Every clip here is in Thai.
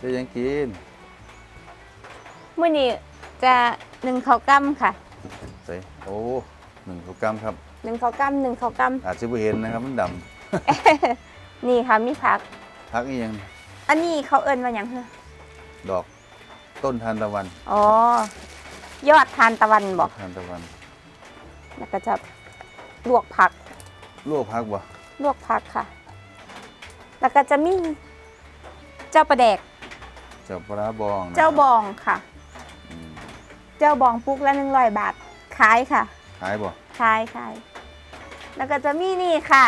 ได้ยังกินมื้อนี้จะหนึ่งข้าวกล้ำค่ะใส่โอ้หนึ่งกิโลกรัมครับ หนึ่งข้าวกล้ำหนึ่งข้าวกล้อาจจะไม่เห็นนะครับมันดำนี่ค่ะมีผักำพักอีหยังอันนี้เขาเอิ้นว่าหยังเหรอดอกต้นทานตะวันอ๋อยอดทานตะวันบอกทานตะวันแล้วก็จะลวกผัก ลวกพักบ่ลวกผักค่ะ แล้วก็จะมีเจ้าประแดก เจ้าปลาบองนะครับเจ้าบองค่ะ อืมเจ้าบองปุกละหนึ่งร้อยบาทขายค่ะขายบ่ขายขายแล้วก็จะมีนี่ค่ะ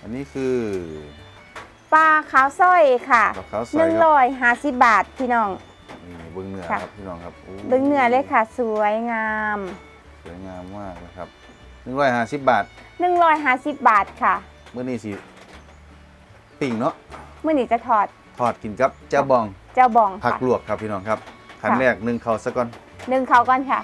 อันนี้คือ ปลาขาวสร้อยค่ะดอกขาวสหวยนึ่งครับร้อยห้าสิบบาทพี่น้อง นี่เบิ้งเนื้อค่ะ ครับพี่น้องครับโเบิ้งเนื้อเลยค่ะ สวยงามสวยงามมากนะครับหนึ่งร้อยห้าสิบบาทหนึ่งร้อยห้าสิบบาทค่ะ เมื่อนี้สิ ปิ่งเนาะเมื่อนี้จะทอดทอดกินกับเจ้าบองเจ้าบองผักค่ะ ลวกครับพี่น้องครับขั้นค่ะ แรกหนึ่งเขาซะก่อนหนึ่งเขาก่อนค่ะ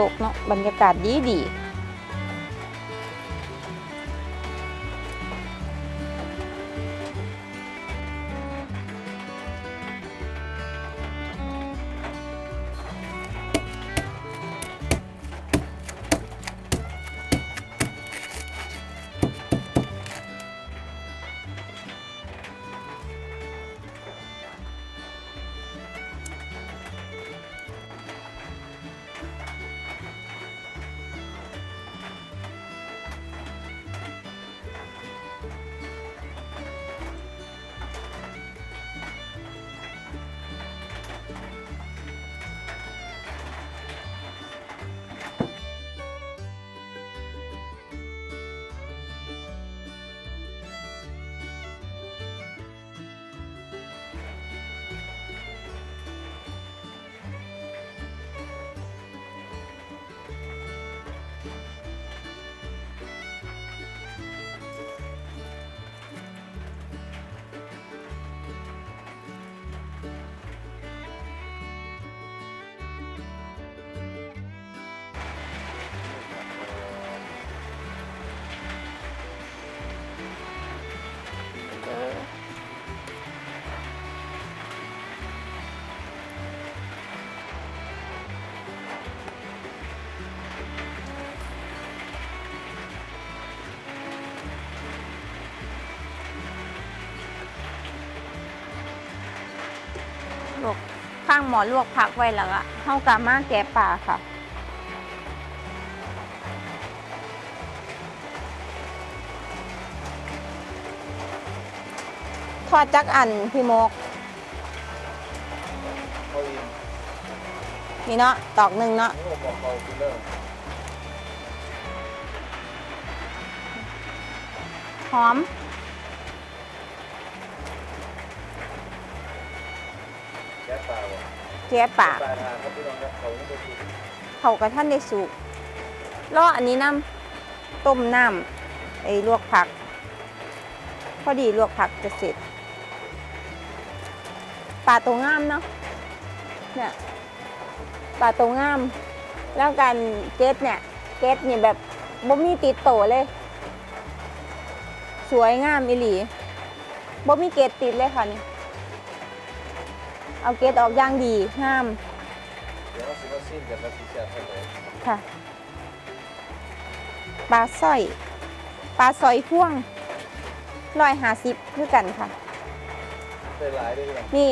ตกเนาะบรรยากาศดีดี หมอลวกผักไว้แล้วอะเข้ากามาแกะปลาค่ะทอดจักอันพี่โมกนี่เนาะตอกหนึ่งเนาะหอม ปลาบ่เจี๊ยบปากปลาทานครับพี่น้องครับเขาไม่ได้ถูกเขากระท่านได้สุกล่ออันนี้น้ำต้มน้ำไอ้ลวกผัก พอดีลวกผักจะเสร็จปลาตัวงามเนาะเนี่ยปลาตัวงาม แล้วกันเกตเนี่ย เกตเนี่ยแบบบ่มีติดโตเลย สวยงามอีหลีบ่มีเกตติดเลยค่ะนี่ เอาเกตออกอย่างดีงามเดี๋ยวเราสิมาซิมกันนะพี่แซ่บท่านเลยค่ะปลาสร้อยปลาสอยพ่วงร้อยหาสิบคือกันค่ะ ได้หลายได้หลายนี่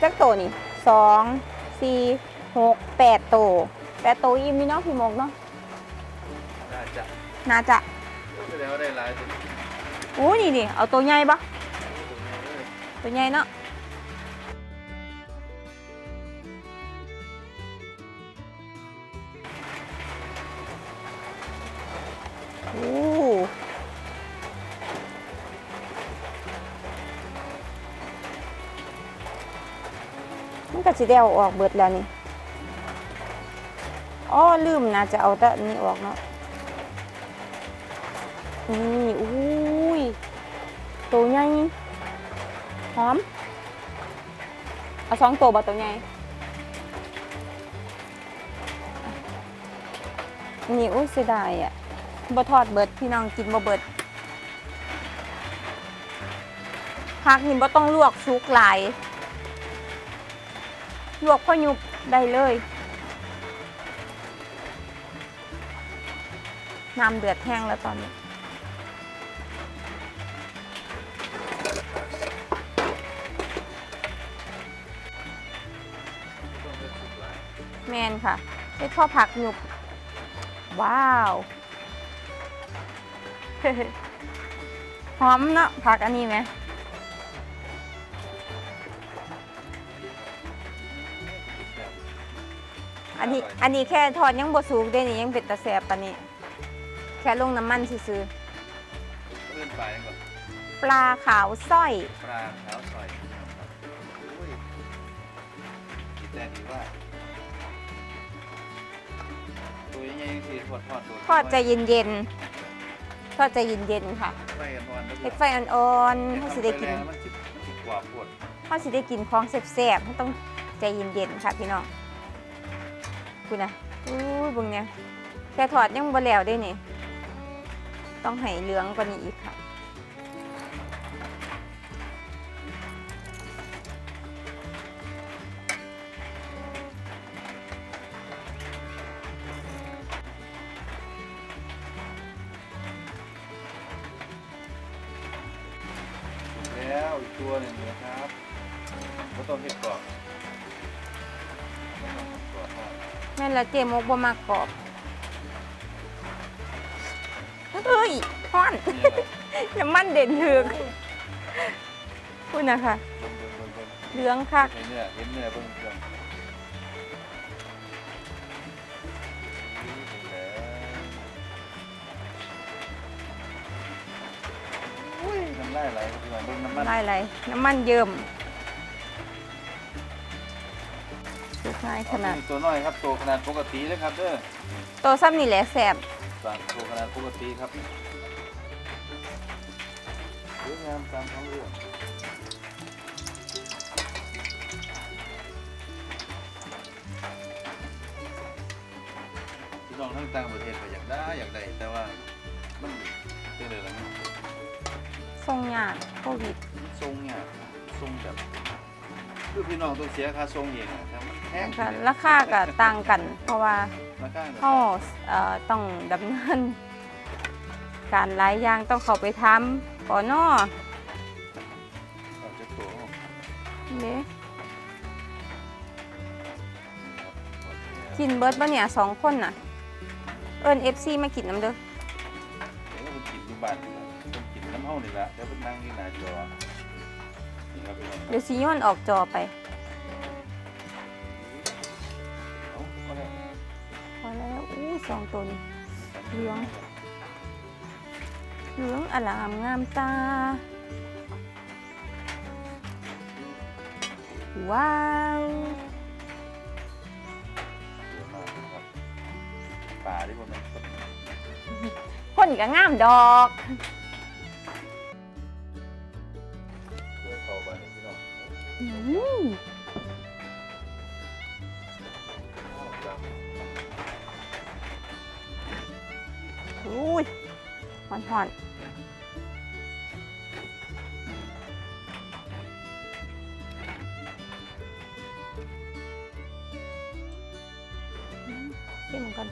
จักโตนี่สองสี่หกแปดโตแปดโตอิ่มนี่เนาะพี่หมกเนาะน่าจะน่าจะแสดงว่าได้หลายสิโอ้นี่นี่เอาตัวใหญ่ปะตัวใหญ่เนาะ สิได้เอาออกเบิดแล้วนี่อ๋อลืมนะจะเอาแต่นี้ออกเนาะนี่อุ้ยตัวใหญ่หอม เอาสองตัวบ่ตัวใหญ่นี่อุ้ยเสียดายอะบ่ทอดเบิดพี่น้องกินบ่เบิดผักนี่บ่ต้องลวกสุกหลาย ลวกพ่อยุบได้เลยน้ำเดือดแห้งแล้วตอนนี้ แมนค่ะได้พ่อผักหยุบ ว้าว หอมเนาะผักอันนี้ไหม นนี้อันนี้แค่ทอดยังบดสูกได้นี่ยังเป็นตะแสบปานนี้ แค่ลงน้ำมันซื่อเลื่อนไปก่อนๆปลาขาวสร้อย ปลาขาวซอยครับอุ้ยกินแต่ดีว่าตัวยังไงสิทอดทอดโดนทอดใจเย็นๆทอดใจเย็นๆค่ะไฟกันวันเฮ็ดไฟอ่อนๆเขาสิได้กินมันสิมันสิกว่าปวด เขาสิได้กินของแซ่บๆเขาต้องใจเย็นๆค่ะพี่น้อง คุณนะอู้บึงเนี่ยแค่ถอดยังบ่แล้วได้นี่ ต้องให้เหลืองกว่านี้อีก เจมกบ่มากกรอบเฮ้ยฮ้อนนี่อะไรน้ำมันเด่นถึกคุณนะคะเบิ่งเบิ่งเบิ่งเบิ่งเหลืองคักเห็นเนื้อเห็นเนื้อเบิ่งเครื่องอุ้ยน้ำลายไหลครับพี่น้องเบิ่งน้ำมันลายไรน้ำมันเยิ้ม สุดท้ายขนาดเอตัวน้อยครับตัวขนาดปกติเลยครับเด้อตัวซ้ำนี่แหละแสบตามตัวขนาดปกติครับสวยงามตามท้องเรื่องพี่น้องทั้งต่างประเทศก็อยากได้อยากได้แต่ว่ามันเป็นอะไรล่ะมันทรงยากโควิดทรงเนี่ยทรงแบบคือพี่น้องต้องเสียค่าทรงเองอะแต่มั นแพงค่ะราคาก็ต่างกัน เพราะว่าราคาแบบเขาเอ่อต้องดำเนินการหลายอย่างต้องเข้าไปทำก่อนเนอเอาจากตัวเขาเด้กินเบิร์ดปะเนี่ยสองคนน่ะ เอิญเอฟซีมากินน้ำเด้อเดี๋ยวมันกินอยู่บ้านนี่ล่ะมันกินน้ำเฮานี่แหละเดี๋ยวมันนั่งที่หน้าจอนี่ครับพี่น้องเดี๋ยวซีโยนออกจอไป สองตัวนี้เหลืองเหลืองอลามงามตา ว้าวเยอะมากนะครับปลาที่ผมมันคนก็งามดอกเพื่อเข้าไปนี่พี่น้องอืม หอนหอนๆชิมกัน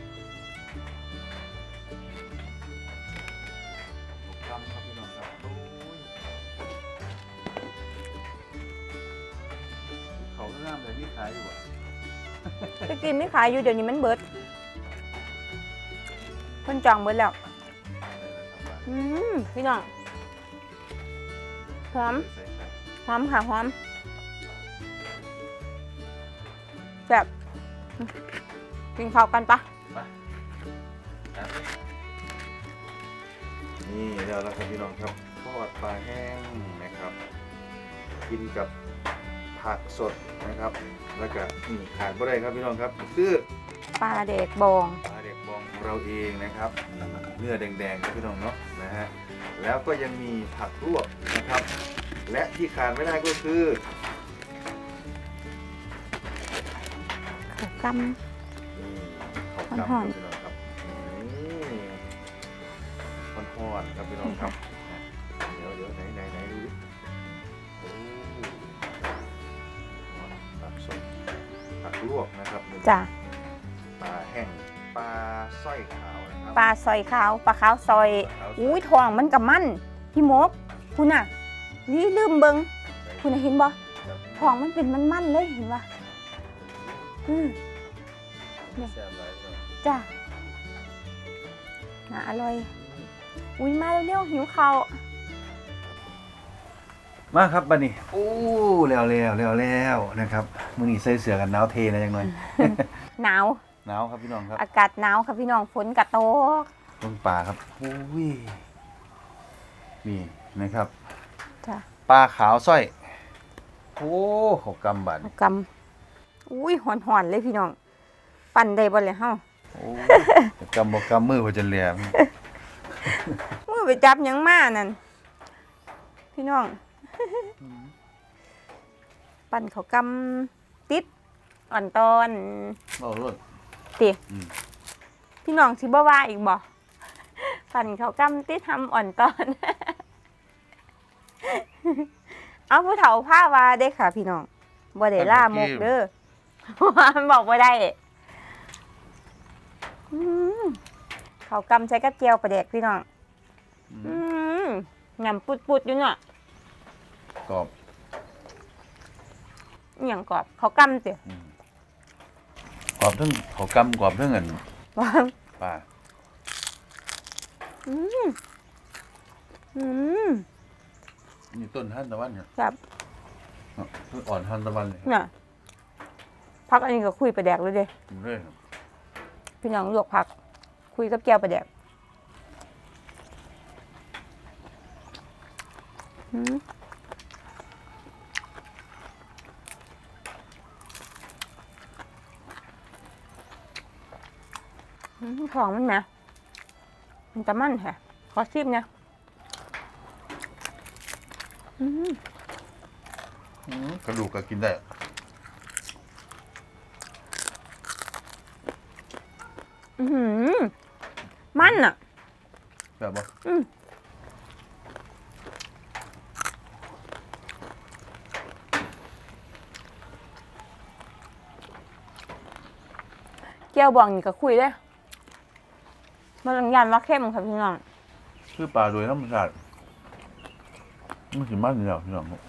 ทำครับพี่น้องครับโอ้ยเขาก็งามเลยนี่ขายอยู่อะตะกี้ไม่ขายอยู่เดี๋ยวนี้มันเบิดเพิ่นจองเบิดแล้วอืม พี่น้องหอมใส่ไข่หอมค่ะหอมแบบกินข้าวกันปะนี่แล้วนะครับพี่น้องครับทอดปลาแห้งนะครับ กินกับผผักสดนะครับ แล้วก็นี่ขาดบ่ได้ครับพี่น้องครับ คือปลาเด็กบองปลาเด็กบองของเราเองนะครับ เนื้อแดงๆครับพี่น้องเนาะนะฮะแล้วก็ยังมีผักลวกนะครับ และที่ขาดไม่ได้ก็คือข้าวกนี่ข้าวกำหคอรับมพี่น้องครับนี่ทอดๆครับพี่น้องครับเดี๋ยวเดี๋ยวไหนไหนไหนดูดิโอ้ผักสดผักลวกนะครับำจ้ะ ปลาซอยขาวปลาขาวซอยปลาขาวอุ้ยทองมันกับมันพี่มกคุณน่ะนี่ลืมเบิงคุณน่ะเห็นบ่ครับทองมันเป็นมันมันๆเลยเห็นป่ะอืมแซ่บหลายครับจ้ะน่าอร่อยอุ้ยมาเร็วๆหิวข้าวมาครับบันนี้โอ้แล้วแล้วแล้วแล้วนะครับมื้อนี้ใส่เสื้อกันหนาวเทนะจังหน่อยหนาว หนาวครับพี่น้องครับอากาศหนาวครับพี่น้องฝนกระโตกต้นปลาครับอุ้ยนี่นะครับจ้ะปลาขาวสร้อย โอ้เขากำบันเอากำอุ้ยหอนๆเลยพี่น้อง ปั่นได้บ่เลยเฮาโอ้กำบอกกำมือพอจะเหลียมมือไปจับหยังมานั่นพี่น้อง ปั่นเขากำติดอ่อนตอน เอารถ ติอืม พี่น้องสิบ่ว่าอีกบ่ปั่นเขากำติดทำอ่อนตอน เอาผู้เฒ่าผ้าว่าได้ค่ะ พี่น้องบ่ได้ล่ามกเด้อมันบอกบ่ได้อืมเขากำใช้กับเจียวประเด็กพี่น้อง อือืมมยำปุดๆอยู่เนาะกรอบอหย่างกรอบเขากำเจียอืมก รอบทั้งเขากำกรอบทั้งเงินว่าปลาอืมอืมนี่ต้นฮันตะวันเนี่ยครับเนาะต้นอ่อนฮันตะวันเลยเนี่ยพักอันนี้ก็คุยประแดกเลยเด้กินเรื่อยครับพี่น้องลวกผัก คุยกับเจียวประแดกอืม อืมของมันนะมันจะมันแฮะขอชิมเนี่ยอืมอืมกระดูกก็กินได้ อื้อหือมันอะ แบบว่าอืมเจียวบองนี่ก็คุยเลย มันยันว่าเข้มครับพี่น้องคือปลาโดยธรรมชาติมันสิมันอยู่แล้วพี่น้องครับ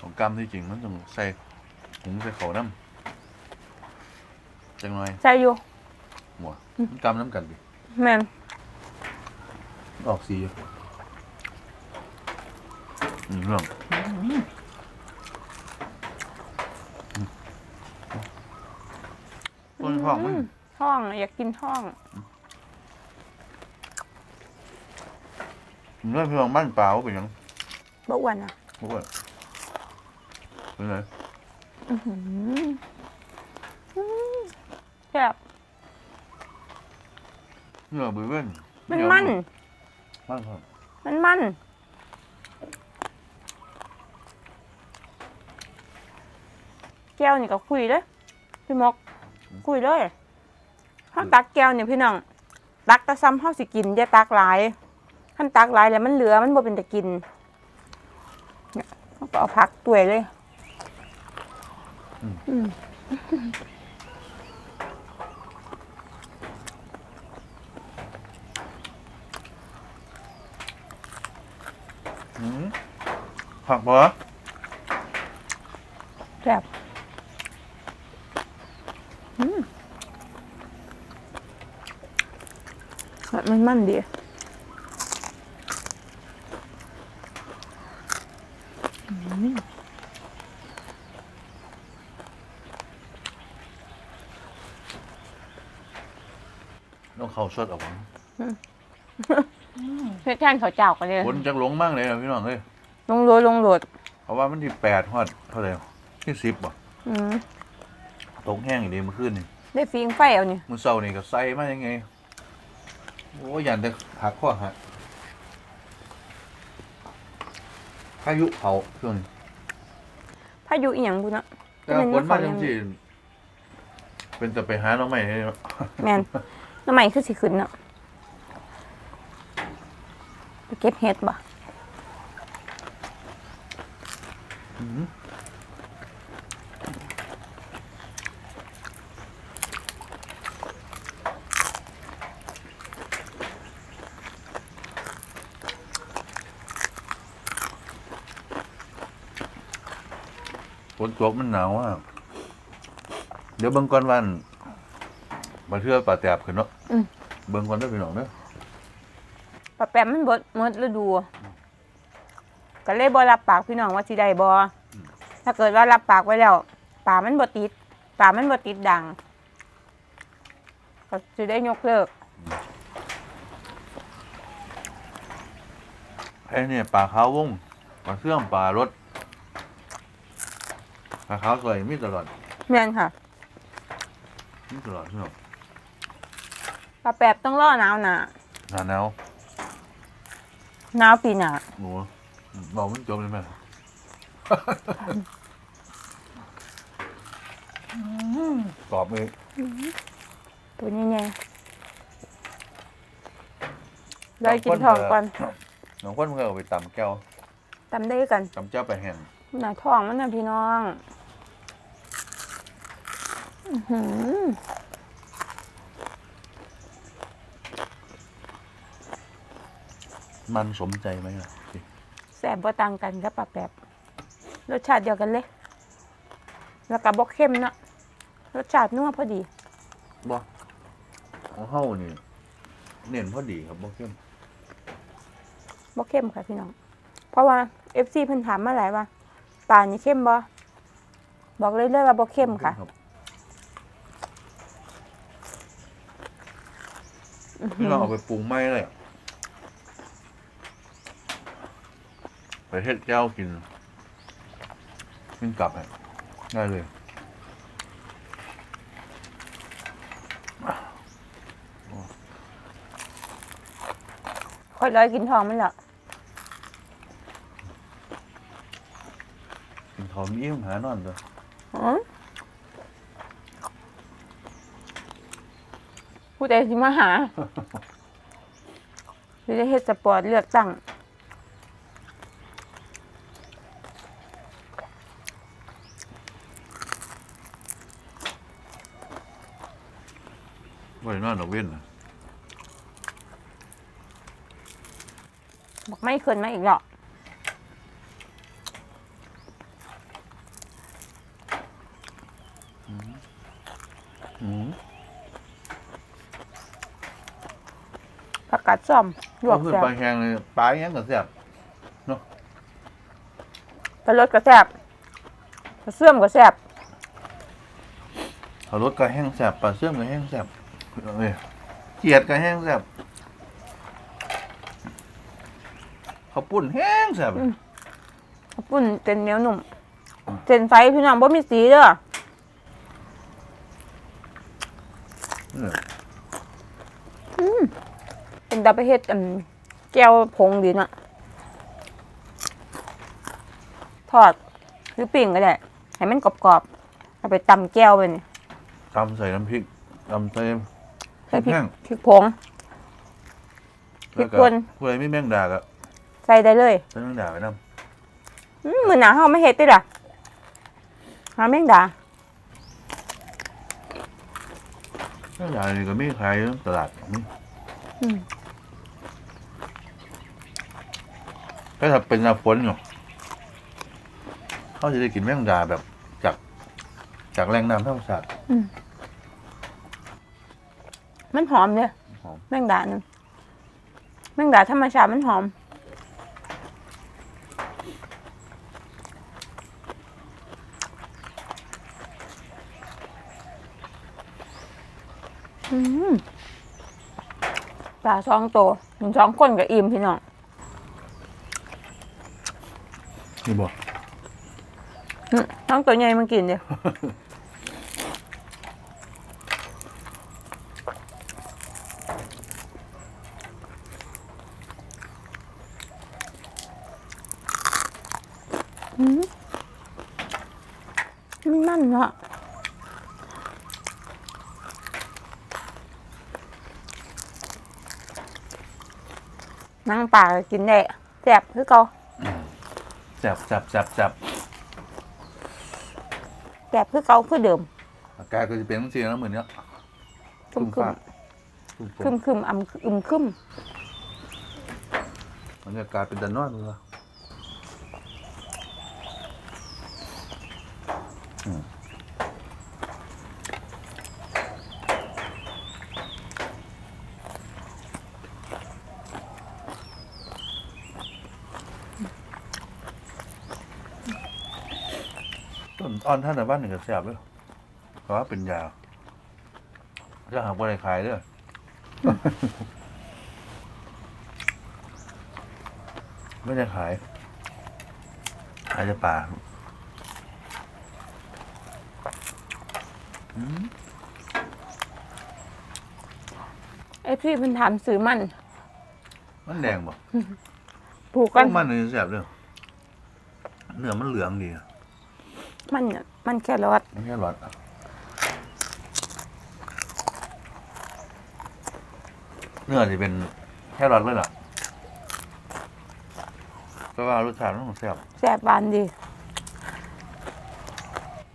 ของกำที่จริงมันต้องใส่หุงใส่เขาน้ำจังหน่อยใส่อยู่หัวมันกำน้ำกันดิแม่นออกสีอยู่อืมเรื่องต้น ท้องมันท้องอยากกินท้องเรื่องพี่น้องบ้านเปล่าเป็นหยังบ่อ้วนอะบอกว่าเป็นไงอื้อหืออืมแบบเนื้อบือเว้นมันมันมันครับมันมันแก้วนี่ก็คุยเลยพี่มก คุยเลยข้าตักแก้วเนี่ยพี่น้อง ตักแตะซ้ำเฮาสิกินอย่าตักหลายขั้นตักหลายแล้วมันเหลือมันบ่เป็นตะกินเนี่ยเขาก็เอาผักตัวยเลยอืมอืมผักปะแบบอืม มันมันดีต้องเขาสดออกมาอืมเฮ็ดแทนข้าวเจ้ากันเลยฝนจักหลงมากเลยอะพี่น้องเอ้ยลงโหลดลงโหลดเพราะว่ามันที่แปดฮอดเท่าไหร่ที่สิบบ่อืมตกแห้งอีกเดีเมื่อคืนนี่ได้ฟิงไฟเอานี่ มื้อเช้านี่ก็ใส่มายังไง โอ้ยยันแต่หักข้อหักพายุเผาช่วงนี้พายุอีหยังบุเนาะแต่ว่าฝนมาจังซี่เป็นจะไปหาน้องใหม่ให้เนาะแม่นน้ำใหม่คือสิขึ้นเนาะไปเก็บเห็ดบ่ อื้อหือฝ นตกมันหนาวอะเดี๋ยวเบิ่งก่อนวันมาเทื่อป่าแตบขึ้นเนาะอืม เบิ่งก่อนเด้อพี่น้องเด้อปลาแปมมันเบิดหมดฤดูก็เลยบ่รับปากพี่น้องว่าสิได้บ่ถ้าเกิดว่ารับปากไว้แล้วปลามันบ่ติดปลามันบ่ติดดังก็สิได้ยกเลิก ไอ้เนี่ยปลาขาววงปลาเสื่อมปลารส ปลาขาวสวยมีตลอดแม่นค่ะมีตลอดพี่น้องปลาแปบต้องรอหนาวหนาหนาหนาวหนาวปีหน้าหนูบอกมันจบเลยไหมกรอบเลยตัวนี้ไงเลยกินทองก่อนน้องคนมันก็เอาไปตำแก้วตำได้กันตำเจ้าไปแห้งหน้าท้องมันนะพี่น้องอื้อหือ มันสมใจไหมล่ะแสบบ่ต่างกันกับปลาแปบรสชาติเดียวกันเลย แล้วก็บ่เข้มเนาะรสชาตินัวพอดีบ่ของเฮานี่เน้นพอดีครับบ่เข้มบ่เข้มค่ะพี่น้อง เพราะว่า FC เพิ่นถามมาหลายว่าปลานี่เข้มบ่บอกเลยเลยว่าบ่เข้มค่ะ รับอื้อหืนี่อเราเอาไปปรุงไม่เลยอะไปเฮ็ดแก้วกินกินกลับอะง่ายเลยค่อยร้อยกินทองมันละกินทอมอิ่มหานอนเลยอ๋อ ผู้ใดสิมาหาสิได้เฮ็ดสปอร์ตเลือกตั้งบ่ได้นอนดอกเว้นนะบอกไม่ขึ้นมาอีกหรอกอืม ผักกาดซ่อมลวกเอาขึ้นแซ่บปลาแห้งเลยปลาอย่างก็แซ่บปลารสก็แซ่บปลาเสื่อมก็แซ่บเอารสก็แห้งแซ่บปลาเสื่อมก็แห้งแซ่บเอาเลยเกียดก็แห้งแซ่บข้าวปุ้นแห้งแซ่บข้าวปุ้นเส้นเหนียวหนุ่มเส้นไฟพี่น้องบ่มีสีเด้อ เนี่ย เป็นตาไปเฮ็ดอันแก้วผงดีเนาะทอดหรือปิ้งก็ได้ให้มันกรอบๆเอาไปตำแก้วไปนี่ตำใส่น้ำพริกตำใส่ใส่พริกแห้งพริกผงพริแล้วกก็ป่นผู้ใดไม่แม่งดาก็ใส่ได้เลยใส่แม่งดาไปน้อืมมื้อหน้าเฮาไม่เฮ็ดติล่ะหาแมงดาำแม่งดานี่ก็มีขายอยู่ตลาดนี่อืม ก็ถ้าเป็นหน้าฝนอยู่เขาจะได้กินแม่งดาแบบ จากจากแรงน้ำธรรมชาติมันหอมเด้หอม แมงดานั่นแมงดาธรรมชาติมันหอม อืมปลาซองโตมันสองคนกับอิ่มพี่น้อง นี่บอกอืมน้องตัวใหญ่มากินเดียวอืมมันนั่นเนาะนั่งป่ากกินได้แซ่บคือเก่า จับจับจับจับแซ่บคือเก่าคือเดิม อากาศก็จะเป็นจริงๆแล้วเหมือนเนี้ยคึมฟ้าคึมครึ้มฝคึนมคึมอ่ำอึมคึมบรรยากาศเป็นแต่นอนเลย อ่อนท่านในบ้านหนึ่งก็แซ่บเลยเพราะว่าเป็นยาถ้าหากว่าได้ขายเด้อไม่ได้ขาย ขายจะป่าอืมไอ้พี่เพิ่นถามซื้อมัน มันแดงบ่ผูกก็กัน มันนี่แซ่บเด้อเนื้อมันเหลืองดีอะ มันน่ะมันแครอทไม่ใช่หรอดอะเนื้อจะเป็นแค่รอดเลยล่ะเพราะว่ารสชาติมันของแซ่บแซ่บหวานดี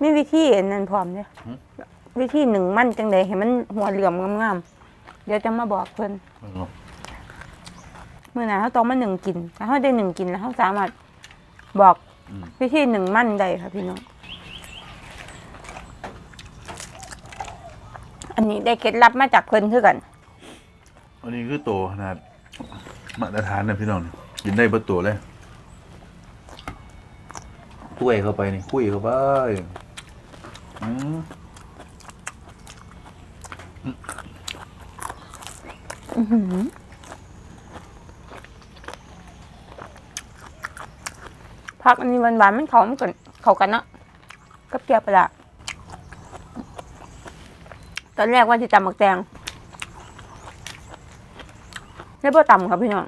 มีวิธีอันนั้นพร้อมเนี่ยหืมวิธีหนึ่งมันจังไดให้มันหัวเหลื่อมงามๆเดี๋ยวจะมาบอกเพิ่นมันก็เมื่อไหร่เขาต้องมาหนึ่งกินถ้าเขาได้หนึ่งกินแล้วเขาสามารถบอกอืมวิธีหนึ่งมันได้ค่ะพี่น้อง อันนี้ได้เคล็ดลับมาจากเพิ่นคือกัน อันนี้คือโตขนาดมาตรฐานนะพี่น้องกินได้เประตัวเลยตุ้ยเข้าไปนี่คุยเข้าไปอืมอื้อหือพักอันนี้หวานๆมันเขามันกันเขากันเนาะกับเกี๊ยวปลาร้า ตอนแรกว่าจะตำหมักแตงไม่พอตำครับพี่น้อง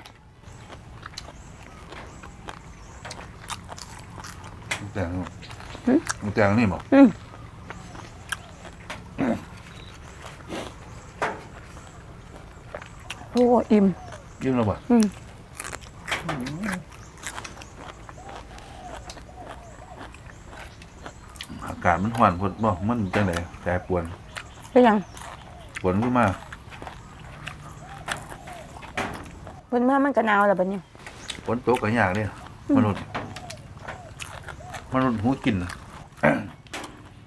แตงหึแตงนี่บอกอืมโอ้อิ่มยิ้มแล้วบ่อืมอากาศมันหวานพดบ่มันจังไดใจปวน เป็นยังปวนขึ้นมาเพิ่นเมื่อมันก็หนาวแล้วบัดนี้ฝนตกก็ยากเด้มนุษย์มนุษย์หูกินน่ะ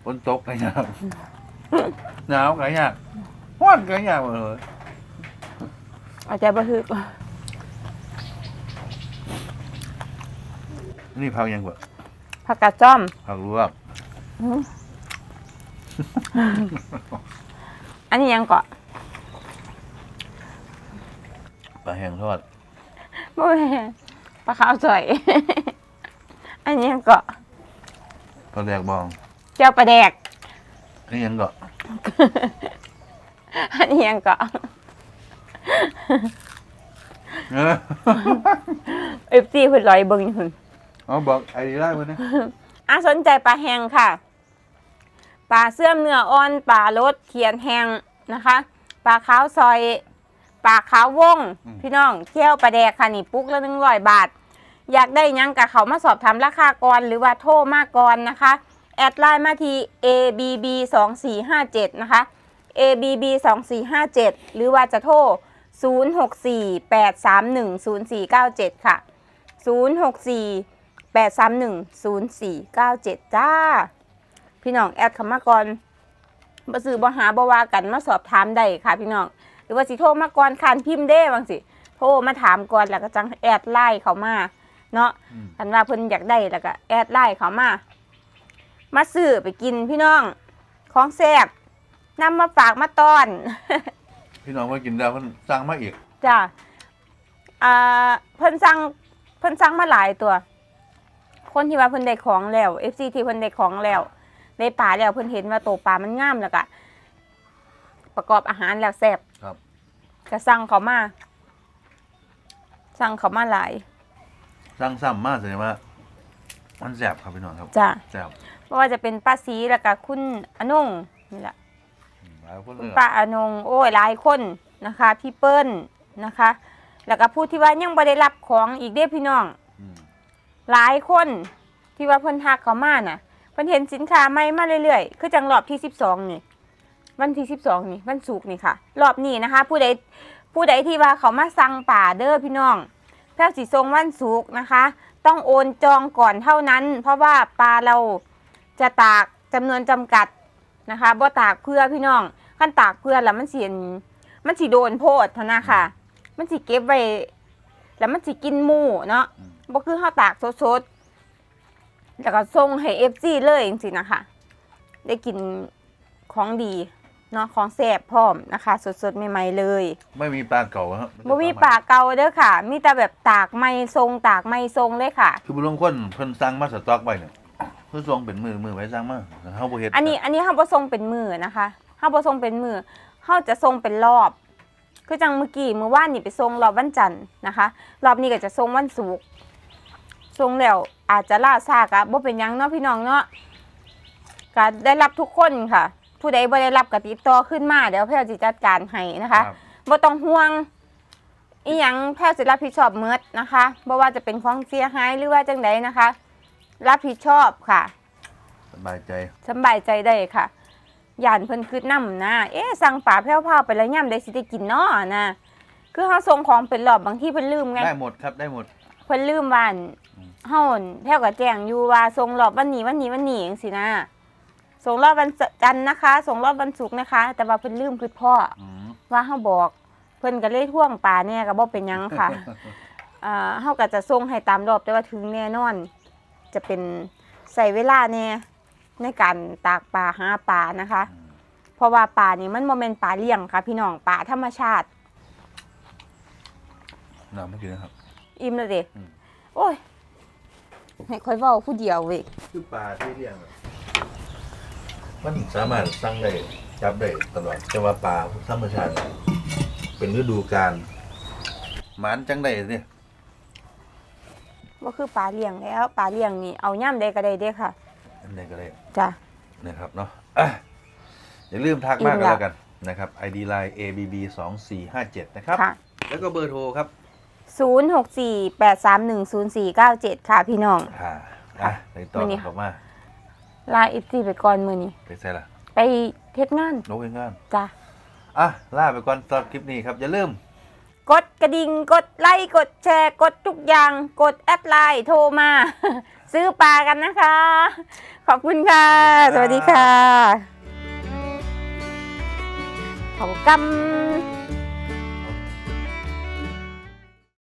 ฝนตกก็ยากหนาวก็ยากร้อนก็ยากหมดเลยเอาใจบ่ฮึกนี่พักยังบ่ผักกาดจ้อมพักลวก อืมอันนี้ยังเกาะปลาแห้งทอดบ่แม่นปลาขาวสวย อันนี้ยังเกาะปลาแดกบองเจ้าปลาแดก อันนี้ยังก็อันนี้ยังเกาะเออเอฟซีเพิ่นลอยเบิ่งอยู่พุ่นเอาบอกไอเดียได้มั้ยเนี่ยอะสนใจปลาแห้งค่ะ ปลาเสื่อมเนื้ออ่อนปลารสเขียนแห้งนะคะปลาขาวซอยปลาขาววงพี่น้องเที่ยวปลาแดกค่ะนี่ปุ๊กละหนึ่งร้อยบาท อยากได้หยังกับเขามาสอบถามราคาก่อนหรือว่าโทรมาก่อนนะคะ แอดไลน์มาที่ ABB 2 4 5 7นะคะ ABB 2 4 5 7 หรือว่าจะโทร 0 6 4 8 3 1 0 4 9 7 ค่ะ 0 6 4 8 3 1 0 4 9 7 จ้า พี่น้องแอดเข้ามาก่อนบ่ซื้อบ่หาบ่ว่ากันมาสอบถามได้ค่ะพี่น้อง หรือว่าสิโทรมาก่อนคานพิมพ์เด้บางสิโทรมาถามก่อนแล้วก็จังแอดไลน์เขามาเนาะอืมคันว่าเพิ่นอยากได้แล้วก็แอดไลน์เขามา มาซื้อไปกินพี่น้อง ของแซ่บนำมาฝากมาต้อน พี่น้องว่ากินได้เพิ่นสั่งมาอีกจ้าอ่าเพิ่นสั่งเพิ่นสั่งมาหลายตัว คนที่ว่าเพิ่นได้ของแล้ว FC ที่เพิ่นได้ของแล้ว ได้ปลาแล้วเพิ่นเห็นว่าโตวปลามันงามแล้วก็ประกอบอาหารแล้วแซ่บครับ ก็สั่งเขามาสั่งเขามาหลายสร้างซ้ำมากเลยว่า มันแสบครับพี่น้องครับจ้ะแสบเพราะว่าจะเป็นป้าสีแล้วก็คุณอนงนี่แหละ อืมหลายคนคุเลณยป้าอนงโอ้ยหลายคนนะคะ พี่เปิ้ลนะคะ แล้วก็ผู้ที่ว่ายังบ่ได้รับของอีกเด้อพี่น้อง อืมหลายคนที่ว่าเพิ่นทักเขามาน่ะ เพิ่นเห็นสินค้าใหม่มาเรื่อยๆ คือจังรอบที่12นี่ วันที่12นี่ วันศุกร์นี่ค่ะ รอบนี้นะคะ ผู้ใดผู้ใดที่ว่าเขามาสั่งป่าเด้อพี่น้องแพร่สีทรงวันศุกร์นะคะ ต้องโอนจองก่อนเท่านั้น เพราะว่าปลาเราจะตากจำนวนจำกัดนะคะบ่ตากเพื่อพี่น้องขั้นตากเพื่อแล้วมันสินมันสิโดนโพดเท่านะค่ะ มันสิเก็บไว้แล้วมันสิกินหมูเนาะอืมบ่คือข้าวตากสดๆ แล้วก็ส่งให้ FC เลยจริงๆนะคะ ได้กินของดีเนาะของแซ่บพร้อมนะคะ สดๆใหม่ๆเลยไม่มีปลาเก่าครับบ่มีปลาเก่าเด้อค่ะ มีแต่แบบตากไม่ทรงตากไม่ทรงเลยค่ะ คือบุรุษคนเพิ่นสั่งมาสต็อกไว้เนี่ยเพิ่นส่งเป็นมือมือไว้สั่งมาแล้วเฮาบ่เฮ็ดอันนี้อันนี้เฮาบ่ทรงเป็นมือนะคะเฮาบ่ทรงเป็นมือเฮาจะทรงเป็นรอบ คือจังเมื่อกี้มื้อวานนี่ไปทรงรอบวันจันทร์นะคะ รอบนี้ก็จะทรงวันศุกร์ ทรงแล้วอาจจะล่าช้ากะบ่เป็นหยังเนาะพี่น้องเนาะก็ได้รับทุกคนค่ะ ผู้ใดบ่ได้รับก็ติดต่อขึ้นมาเดี๋ยวแพทย์สิจัดการให้นะคะรับบ่ต้องห่วงอีหยังแพทย์สิรับผิดชอบเมดนะคะบ่ว่าจะเป็นของเสียหายหรือว่าจังใดนะคะ รับผิดชอบค่ะ สบายใจสำบายใจได้ค่ะย่านเพิ่นคืดนำนะ เอ๊ะสั่งป่าแพ้วๆไปแล้วย่ำได้สิได้กินเนาะนะ คือเฮาส่งของเป็นรอบบางที่เพิ่นลืมไง ได้หมดครับได้หมด เพิ่นลืมว่าอั่นอืม เฮาอั่นแพ้วก็แจ้งอยู่ว่าส่งรอบวันนี้วันนี้วันนี้จังซี่นะส่งรอบวันจันทร์นะคะ ส่งรอบวันศุกร์นะคะ แต่ว่าเพิ่นลืมคือพ่ออืมว่าเฮาบอก เพิ่นก็เลยท่วงป่าแน่ก็บ่เป็นหยังค่ะอ่าเฮาก็จะส่งให้ตามรอบแต่ว่าถึงแน่นอน จะเป็นใส่เวลาแน่ในการตากปลาหาปลานะคะอืมเพราะว่าปลานี่มันโมเมนปลาเลี้ยงค่ะ พี่น้องปลาธรรมชาติน้ำเมื่อกี้นะครับ อิ่มแล้วเด็อืมโอ้ย ให้ค่อยเว้าผู้เดียวเว้ยคือปลาที่เลี้ยงอะมันสามารถสั่งได้จับได้ตลอดแต่ว่าปลาธรรมชาติ เป็นฤดูกาลหมันจังได้เนี่ยว่าคือปลาเลี้ยงแล้วปลาเลี้ยงนี่เอาย่ำใดก็ได้เด้ค่ะอันใดก็ได้จ้ะ นะครับเนาะอะอย่าลืมทักมากอิ่มกันละแล้วกันนะครับ ID line ABB 2 4 5 7นะครับ ค่ะ แล้วก็เบอร์โทรครับ 0 6 4 8 3 1 0 4 9 7ค่ะพี่น้อง อ่าอะในต่อมื้อนี้กลับมาลาอิฟซีไปก่อนมือนี้ไปใส่ละไปเฮ็ดงานนกเองงานจ้ะอะล่าไปก่อนสำหรับคลิปนี้ครับ อย่าลืม กดกระดิ่งกดไลค์กดแชร์ กดทุกอย่าง กดแอดไลน์โทรมา ซื้อปลากันนะคะ ขอบคุณค่ะ สวัสดีค่ะเขากำ